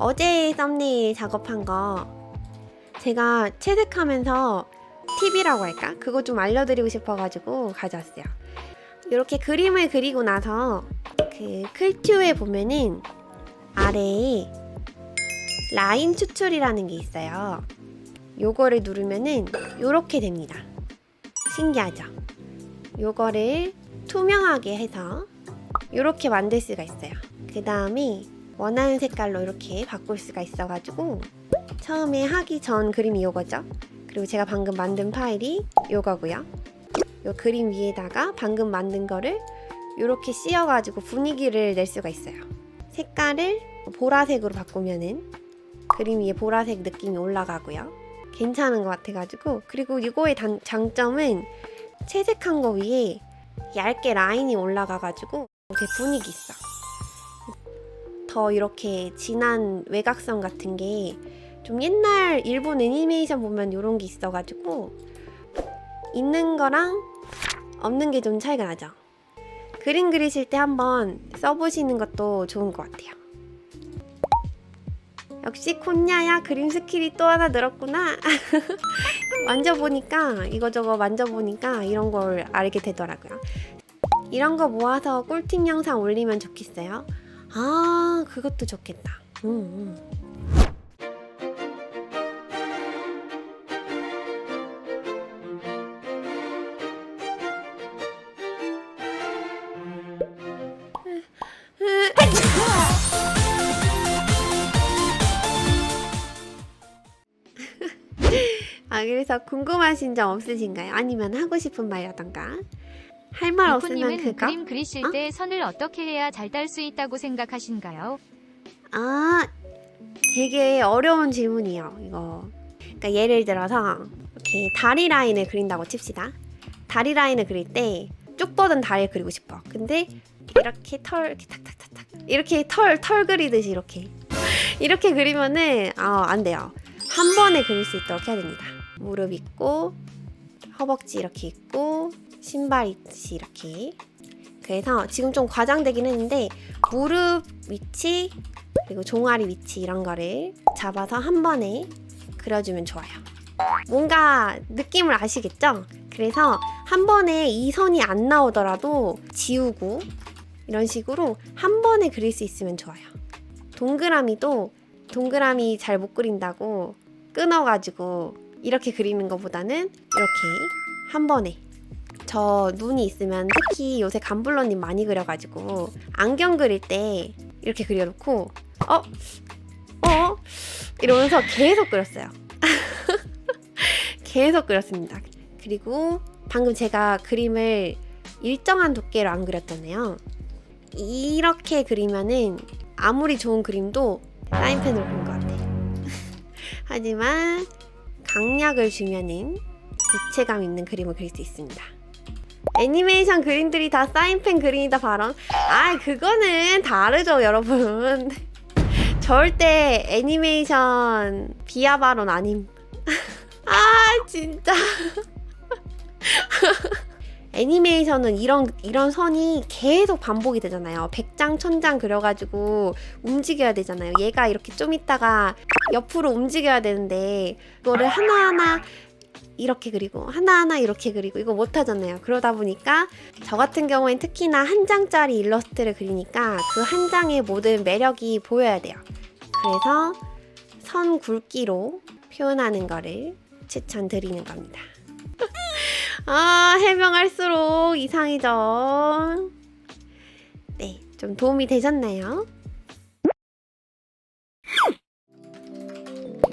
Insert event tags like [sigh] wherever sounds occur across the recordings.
어제 썸네일 작업한 거 제가 채색하면서 팁이라고 할까? 그거 좀 알려드리고 싶어가지고 가져왔어요. 이렇게 그림을 그리고 나서 그 클튜에 보면은 아래에 라인 추출이라는 게 있어요. 요거를 누르면은 요렇게 됩니다. 신기하죠? 요거를 투명하게 해서 요렇게 만들 수가 있어요. 그 다음에 원하는 색깔로 이렇게 바꿀 수가 있어가지고 처음에 하기 전 그림이 요거죠. 그리고 제가 방금 만든 파일이 요거고요. 요 그림 위에다가 방금 만든 거를 이렇게 씌워가지고 분위기를 낼 수가 있어요. 색깔을 보라색으로 바꾸면은 그림 위에 보라색 느낌이 올라가고요. 괜찮은 것 같아가지고 그리고 이거의 단, 장점은 채색한 거 위에 얇게 라인이 올라가가지고 되게 분위기 있어. 더 이렇게 진한 외곽선 같은 게 좀 옛날 일본 애니메이션 보면 이런 게 있어가지고 있는 거랑 없는 게 좀 차이가 나죠. 그림 그리실 때 한번 써보시는 것도 좋은 것 같아요. 역시 콘야야 그림 스킬이 또 하나 늘었구나. [laughs] 만져보니까 이거저거 만져보니까 이런 걸 알게 되더라고요. 이런 거 모아서 꿀팁 영상 올리면 좋겠어요. 아 그것도 좋겠다. 음, 음. [laughs] 아 그래서 궁금하신 점 없으신가요? 아니면 하고 싶은 말이라던가 할 말 없으면 그거? 그림 그리실 어? 때 선을 어떻게 해야 잘 딸 수 있다고 생각하신가요? 아, 되게 어려운 질문이에요, 이거. 그러니까 예를 들어서 이렇게 다리 라인을 그린다고 칩시다. 다리 라인을 그릴 때 쭉 뻗은 다리를 그리고 싶어. 근데 이렇게 털 이렇게 탁탁탁탁 이렇게 털 털 그리듯이 이렇게 [laughs] 이렇게 그리면은 아, 안 돼요. 한 번에 그릴 수 있도록 해야 됩니다. 무릎 있고 허벅지 이렇게 있고 신발 있이 이렇게. 그래서 지금 좀 과장되긴 했는데 무릎 위치 그리고 종아리 위치 이런 거를 잡아서 한 번에 그려주면 좋아요. 뭔가 느낌을 아시겠죠? 그래서 한 번에 이 선이 안 나오더라도 지우고 이런 식으로 한 번에 그릴 수 있으면 좋아요. 동그라미도 동그라미 잘 못 그린다고 끊어가지고 이렇게 그리는 것보다는 이렇게 한 번에 저 눈이 있으면 특히 요새 감블러님 많이 그려가지고 안경 그릴 때 이렇게 그려놓고 어? 어? 이러면서 계속 그렸어요. [laughs] 계속 그렸습니다. 그리고 방금 제가 그림을 일정한 두께로 안 그렸잖아요. 이렇게 그리면은 아무리 좋은 그림도 사인펜으로 그린 것 같아요. [laughs] 하지만 강약을 주면은 입체감 있는 그림을 그릴 수 있습니다. 애니메이션 그림들이 다 사인펜 그림이다 발언. 아, 그거는 다르죠, 여러분. [laughs] 절대 애니메이션 비하 발언 아님. [laughs] 아, 진짜. [laughs] 애니메이션은 이런 이런 선이 계속 반복이 되잖아요. 100장, 1000장 그려 가지고 움직여야 되잖아요. 얘가 이렇게 좀 있다가 옆으로 움직여야 되는데 이거를 하나하나 이렇게 그리고 하나하나 이렇게 그리고 이거 못 하잖아요. 그러다 보니까 저 같은 경우엔 특히나 한 장짜리 일러스트를 그리니까 그 한 장의 모든 매력이 보여야 돼요. 그래서 선 굵기로 표현하는 거를 추천드리는 겁니다. [laughs] 아, 해명할수록 이상이죠. 네, 좀 도움이 되셨나요?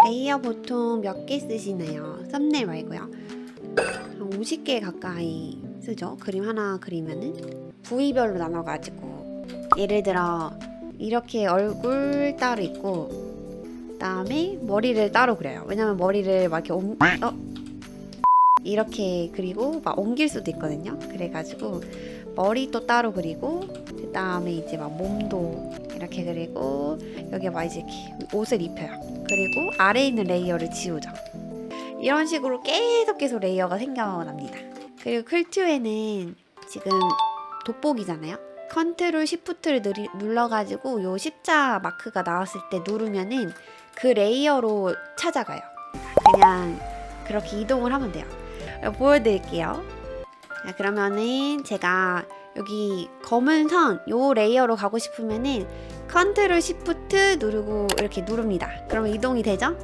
레이어 보통 몇 개 쓰시나요? 썸네일 말고요. 한 50개 가까이 쓰죠. 그림 하나 그리면은 부위별로 나눠가지고 예를 들어 이렇게 얼굴 따로 있고 그다음에 머리를 따로 그려요. 왜냐면 머리를 막 이렇게 옴, 어? 이렇게 그리고 막 옮길 수도 있거든요. 그래가지고 머리 또 따로 그리고 그 다음에 이제 막 몸도 이렇게 그리고 여기에 막 이제 이렇게 옷을 입혀요. 그리고 아래에 있는 레이어를 지우죠. 이런 식으로 계속 계속 레이어가 생겨납니다. 그리고 클튜에는 지금 돋보기잖아요. 컨트롤 시프트를 누리, 눌러가지고 요 십자 마크가 나왔을 때 누르면은 그 레이어로 찾아가요. 그냥 그렇게 이동을 하면 돼요. 보여드릴게요. 자, 그러면은 제가 여기 검은 선 요 레이어로 가고 싶으면은 컨트롤 시프트 누르고 이렇게 누릅니다. 그러면 이동이 되죠?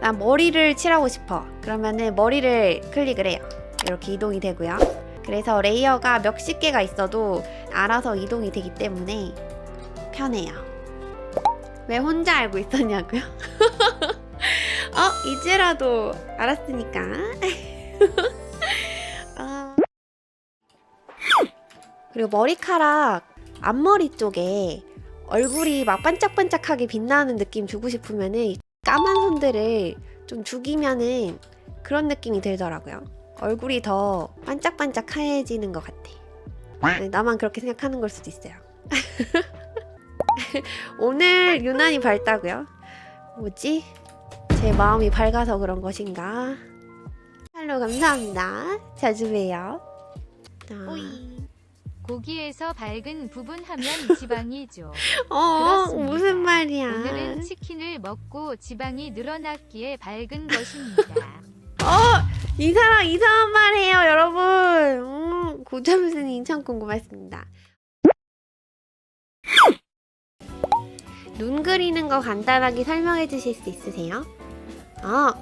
나 머리를 칠하고 싶어. 그러면은 머리를 클릭을 해요. 이렇게 이동이 되고요. 그래서 레이어가 몇십 개가 있어도 알아서 이동이 되기 때문에 편해요. 왜 혼자 알고 있었냐고요? [laughs] 어, 이제라도 알았으니까. [laughs] 그리고 머리카락 앞머리 쪽에 얼굴이 막 반짝반짝하게 빛나는 느낌 주고 싶으면은 까만 손들을 좀 죽이면은 그런 느낌이 들더라고요. 얼굴이 더 반짝반짝 하얘지는 것 같아. 네, 나만 그렇게 생각하는 걸 수도 있어요. [laughs] 오늘 유난히 밝다고요? 뭐지? 제 마음이 밝아서 그런 것인가? 할로 감사합니다. 자주 봬요. 자, 고기에서 밝은 부분 하면 [laughs] 지방이죠. 어, 그렇습니다. 무슨 말이야? 오늘은 치킨을 먹고 지방이 늘어났기에 밝은 것입니다. [laughs] 어, 이 사람 이상한 말 해요, 여러분. 음, 고점순이 참 궁금했습니다. 눈 그리는 거 간단하게 설명해 주실 수 있으세요? 아,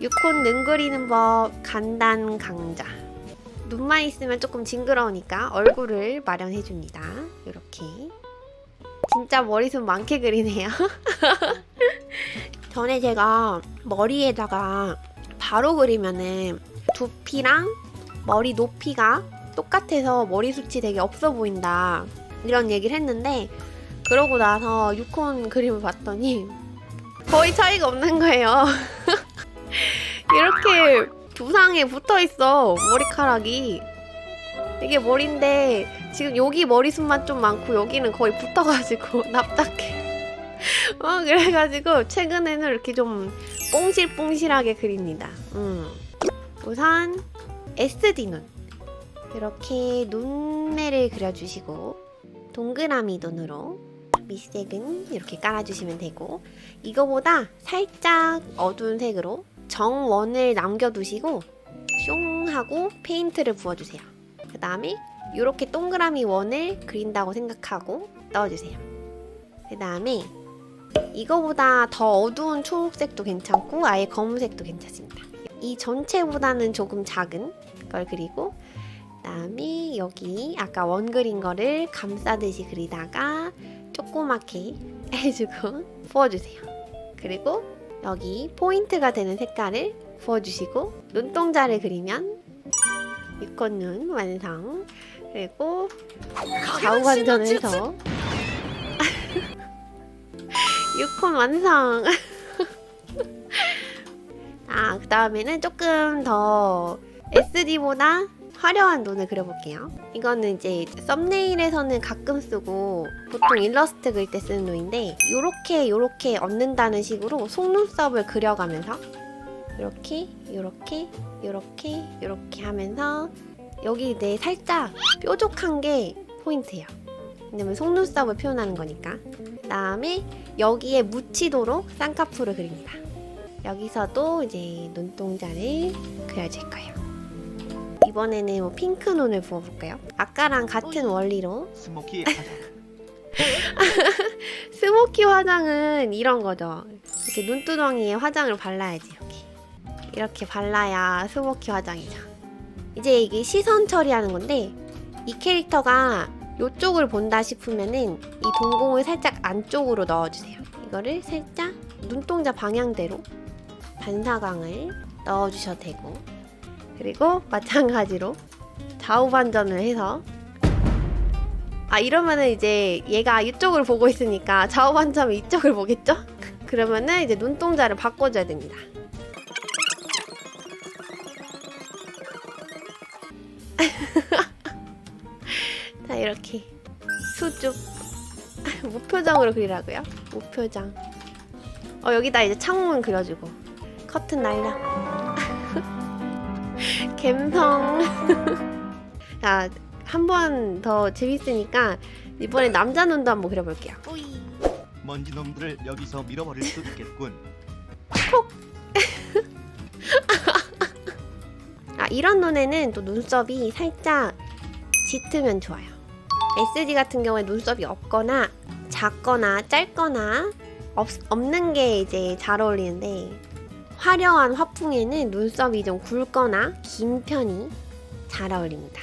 유콘 눈 그리는 법 간단 강좌. 눈만 있으면 조금 징그러우니까 얼굴을 마련해 줍니다. 이렇게. 진짜 머리숱 많게 그리네요. [laughs] 전에 제가 머리에다가 바로 그리면은 두피랑 머리 높이가 똑같아서 머리숱이 되게 없어 보인다 이런 얘기를 했는데 그러고 나서 유콘 그림을 봤더니 거의 차이가 없는 거예요 [laughs] 이렇게 두상에 붙어 있어 머리카락이 이게 머리인데 지금 여기 머리숱만 좀 많고 여기는 거의 붙어가지고 [laughs] 납작해 어 그래가지고 최근에는 이렇게 좀 뽕실뽕실하게 그립니다. 음. 우선 SD 눈 이렇게 눈매를 그려주시고 동그라미 눈으로 밑색은 이렇게 깔아주시면 되고 이거보다 살짝 어두운 색으로 정원을 남겨두시고 숑 하고 페인트를 부어주세요. 그 다음에 이렇게 동그라미 원을 그린다고 생각하고 넣어주세요. 그 다음에 이거보다 더 어두운 초록색도 괜찮고 아예 검은색도 괜찮습니다. 이 전체보다는 조금 작은 걸 그리고 그다음에 여기 아까 원 그린 거를 감싸듯이 그리다가 조그맣게 [laughs] 해주고 부어주세요. 그리고 여기 포인트가 되는 색깔을 부어주시고 눈동자를 그리면 유꽃눈 완성. 그리고 좌우 반전해서 [laughs] 유콘 완성. [laughs] 아, 그 다음에는 조금 더 SD보다 화려한 눈을 그려볼게요. 이거는 이제 썸네일에서는 가끔 쓰고 보통 일러스트 그릴 때 쓰는 눈인데 요렇게 요렇게 얹는다는 식으로 속눈썹을 그려가면서 이렇게 요렇게 요렇게 요렇게 하면서 여기 내 살짝 뾰족한 게 포인트예요. 왜냐면 속눈썹을 표현하는 거니까. 그다음에 여기에 묻히도록 쌍꺼풀을 그립니다. 여기서도 이제 눈동자를 그려줄 거예요. 이번에는 뭐 핑크 눈을 부어볼까요? 아까랑 같은 원리로 스모키 [laughs] 화장. 스모키 화장은 이런 거죠. 이렇게 눈두덩이에 화장을 발라야지 이렇게. 이렇게 발라야 스모키 화장이죠. 이제 이게 시선 처리하는 건데 이 캐릭터가 이쪽을 본다 싶으면은 이 동공을 살짝 안쪽으로 넣어주세요. 이거를 살짝 눈동자 방향대로 반사광을 넣어주셔도 되고 그리고 마찬가지로 좌우 반전을 해서 아 이러면은 이제 얘가 이쪽을 보고 있으니까 좌우 반전은 이쪽을 보겠죠? [laughs] 그러면은 이제 눈동자를 바꿔줘야 됩니다. [laughs] 자 이렇게 수줍 [laughs] 무표정으로 그리라고요? 무표정. 어 여기다 이제 창문 그려주고 커튼 날려. 갬성. [laughs] 자 한 번 더 재밌으니까 이번에 남자 눈도 한번 그려볼게요. 먼지 놈들을 여기서 밀어버릴 수 있겠군. [laughs] 아 이런 눈에는 또 눈썹이 살짝 짙으면 좋아요. SG 같은 경우에 눈썹이 없거나 작거나 짧거나 없, 없는 게 이제 잘 어울리는데 화려한 화풍에는 눈썹이 좀 굵거나 긴 편이 잘 어울립니다.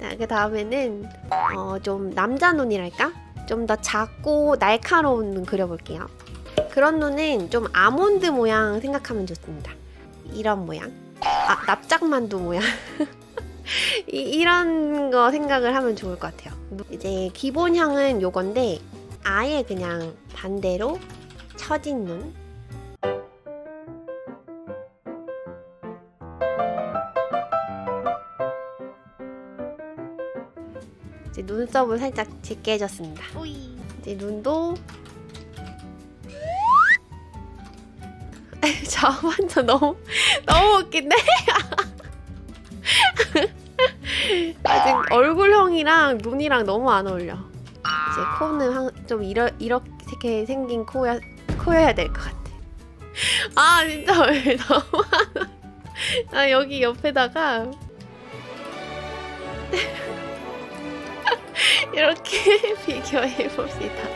자, 그 다음에는 어, 좀 남자 눈이랄까? 좀 더 작고 날카로운 눈 그려볼게요. 그런 눈은 좀 아몬드 모양 생각하면 좋습니다. 이런 모양. 아, 납작만두 모양. [laughs] 이, 이런 거 생각을 하면 좋을 것 같아요. 이제 기본형은 요건데 아예 그냥 반대로 처진 눈. 이제 눈썹을 살짝 짙게 해줬습니다. 이제 눈도 [laughs] 저 완전 너무 [laughs] 너무 웃긴데? [laughs] 아직 얼굴형이랑 눈이랑 너무 안 어울려. 이제 코는 한, 좀 이러, 이렇게 생긴 코야, 코여야 될 것 같아. 아 진짜 왜 너무 안 어울려. 아 여기 옆에다가 [laughs] 이렇게 [laughs] 비교해 봅시다.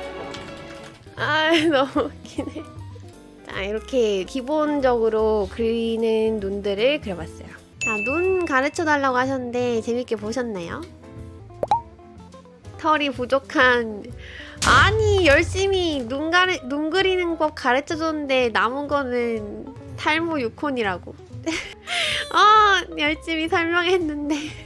아 [laughs] 너무 웃기네. 자 이렇게 기본적으로 그리는 눈들을 그려봤어요. 자, 눈 가르쳐 달라고 하셨는데 재밌게 보셨나요? 털이 부족한 아니 열심히 눈 가리 눈 그리는 법 가르쳐 줬는데 남은 거는 탈모 유콘이라고. 아 열심히 설명했는데